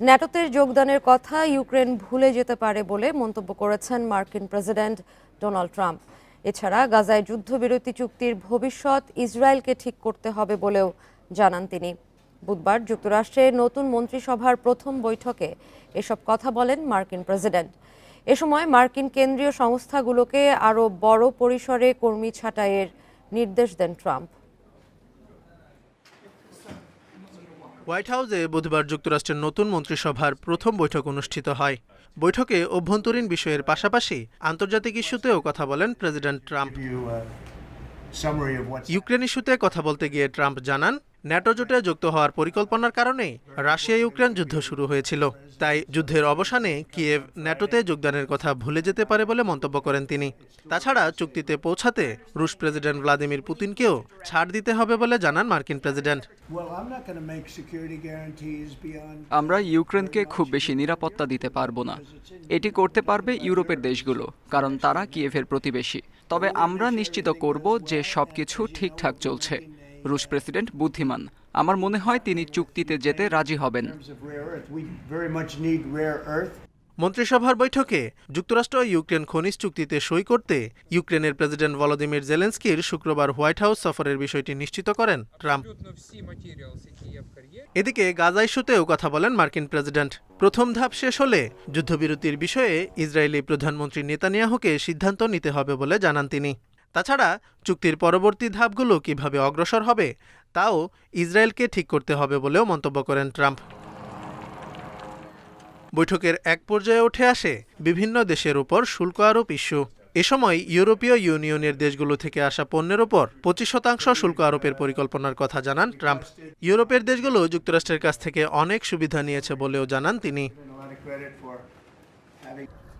ন্যাটোতে যোগদানের কথা ইউক্রেন ভুলে যেতে পারে বলে মন্তব্য করেছেন মার্কিন প্রেসিডেন্ট ডোনাল্ড ট্রাম্প। এছাড়া গাজায় যুদ্ধবিরতি চুক্তির ভবিষ্যৎ ইসরায়েলকে ঠিক করতে হবে বলেও জানান তিনি। বুধবার যুক্তরাষ্ট্রের নতুন মন্ত্রিসভার প্রথম বৈঠকে এসব কথা বলেন মার্কিন প্রেসিডেন্ট। এ সময় মার্কিন কেন্দ্রীয় সংস্থাগুলোকে আরও বড় পরিসরে কর্মী ছাঁটাইয়ের নির্দেশ দেন ট্রাম্প। হোয়াইট হাউসে বুধবার যুক্তরাষ্ট্রের নতুন মন্ত্রিসভার প্রথম বৈঠক অনুষ্ঠিত হয়। বৈঠকে অভ্যন্তরীণ বিষয়ের পাশাপাশি আন্তর্জাতিক ইস্যুতেও কথা বলেন প্রেসিডেন্ট ট্রাম্প। ইউক্রেন ইস্যুতে কথা বলতে গিয়ে ট্রাম্প জানান ন্যাটো জোটে যুক্ত হওয়ার পরিকল্পনার কারণেই রাশিয়া ইউক্রেন যুদ্ধ শুরু হয়েছিল। তাই যুদ্ধের অবসানে কিয়েভ ন্যাটোতে যোগদানের কথা ভুলে যেতে পারে বলে মন্তব্য করেন তিনি। তাছাড়া চুক্তিতে পৌঁছাতে রুশ প্রেসিডেন্ট ভ্লাদিমির পুতিনকেও ছাড় দিতে হবে বলে জানান মার্কিন প্রেসিডেন্ট. আমরা ইউক্রেনকে খুব বেশি নিরাপত্তা দিতে পারব না। এটি করতে পারবে ইউরোপের দেশগুলো কারণ তারা কিয়েভের প্রতিবেশী। তবে আমরা নিশ্চিত করব যে সবকিছু ঠিকঠাক চলছে। রুশ প্রেসিডেন্ট বুদ্ধিমান। আমার মনে হয় তিনি চুক্তিতে যেতে রাজি হবেন। মন্ত্রিসভার বৈঠকে যুক্তরাষ্ট্র ইউক্রেন খনিজ চুক্তিতে সই করতে ইউক্রেনের প্রেসিডেন্ট ভলোদিমির জেলেন্সকির শুক্রবার হোয়াইট হাউস সফরের বিষয়টি নিশ্চিত করেন ট্রাম্প। এদিকে গাজা ইস্যুতেও কথা বলেন মার্কিন প্রেসিডেন্ট। প্রথম ধাপ শেষ হলে যুদ্ধবিরতির বিষয়ে ইসরায়েলি প্রধানমন্ত্রী নেতানিয়াহুকে সিদ্ধান্ত নিতে হবে বলে জানান তিনি। তাছাড়া চুক্তির পরবর্তী ধাপগুলো কীভাবে অগ্রসর হবে, তাও ইসরায়েলকে ঠিক করতে হবে বলেও মন্তব্য করেন ট্রাম্প। বৈঠকের এক পর্যায়ে উঠে আসে বিভিন্ন দেশের উপর শুল্ক আরোপ ইস্যু। এ সময় ইউরোপীয় ইউনিয়নের দেশগুলো থেকে আসা পণ্যের ওপর পঁচিশ শতাংশ শুল্ক আরোপের পরিকল্পনার কথা জানান ট্রাম্প। ইউরোপের দেশগুলো যুক্তরাষ্ট্রের কাছ থেকে অনেক সুবিধা নিয়েছে বলেও জানান তিনি।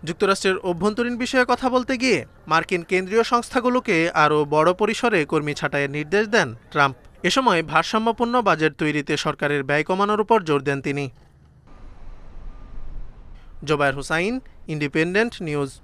যুক্তরাষ্ট্রের অভ্যন্তরীণ বিষয়ে কথা বলতে গিয়ে মার্কিন কেন্দ্রীয় সংস্থাগুলোকে আরও বড় পরিসরে কর্মী ছাঁটাইয়ের নির্দেশ দেন ট্রাম্প। এ সময় ভারসাম্যপূর্ণ বাজেট তৈরিতে সরকারের ব্যয় কমানোর উপর জোর দেন তিনি। Zobayer Hussain, independent news.